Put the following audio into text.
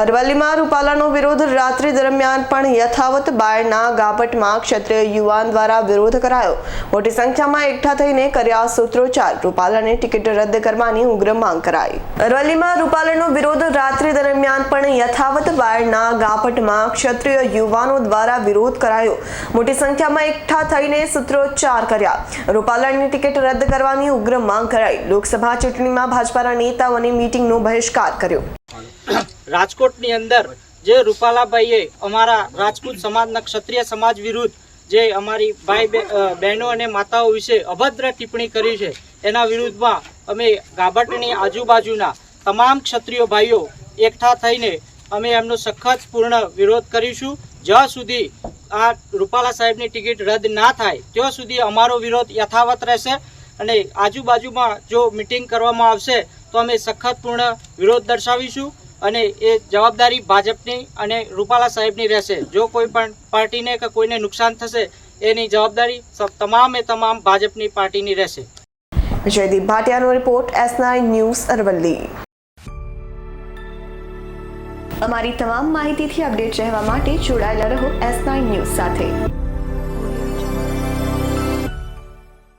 અરવલ્લીમાં રૂપાલાનો વિરોધ રાત્રિ દરમિયાન પણ યથાવત બાયના ગાપટમાં ક્ષત્રિય યુવાન દ્વારા વિરોધ કરાયો. મોટી સંખ્યામાં એકઠા થઈને કર્યા સૂત્રોચ્ચાર. રૂપાલાને ટિકિટ રદ કરવાની ઉગ્ર માંગ કરાઈ. અરવલ્લીમાં રૂપાલાનો વિરોધ રાત્રિ દરમિયાન પણ યથાવત બાયના ગાપટમાં ક્ષત્રિય યુવાનો દ્વારા વિરોધ કરાયો. મોટી સંખ્યામાં એકઠા થઈને સૂત્રોચ્ચાર કર્યા. રૂપાલાની ટિકિટ રદ કરવાની ઉગ્ર માંગ કરાઈ. લોકસભા ચૂંટણીમાં ભાજપાના નેતાઓની મીટિંગનો બહિષ્કાર કર્યો. રાજકોટની અંદર જે રૂપાલાભાઈએ અમારા રાજપૂત સમાજના ક્ષત્રિય સમાજ વિરુદ્ધ જે અમારી ભાઈ બહેનો અને માતાઓ વિશે અભદ્ર ટિપ્પણી કરી છે, એના વિરુદ્ધમાં અમે ગાબટની આજુબાજુના તમામ ક્ષત્રિય ભાઈઓ એકઠા થઈને અમે એમનો સખત પૂર્ણ વિરોધ કરીશું. જ્યાં સુધી આ રૂપાલા સાહેબની ટિકિટ રદ ના થાય, ત્યાં સુધી અમારો વિરોધ યથાવત રહેશે અને આજુબાજુમાં જો મિટિંગ કરવામાં આવશે, તો અમે સખત પૂર્ણ વિરોધ દર્શાવીશું. અને એ જવાબદારી ભાજપની અને રૂપાલા સાહેબની રહેશે. જો કોઈ પણ પાર્ટીને કે કોઈને નુકસાન થશે એની જવાબદારી તમામે તમામ ભાજપની પાર્ટીની રહેશે. Jaydeep ભાટિયાનો report S nine news Aravalli. અમારી તમામ માહિતીથી અપડેટ રહેવા માટે જોડાયેલા રહો એસ નાઇન ન્યૂઝ સાથે.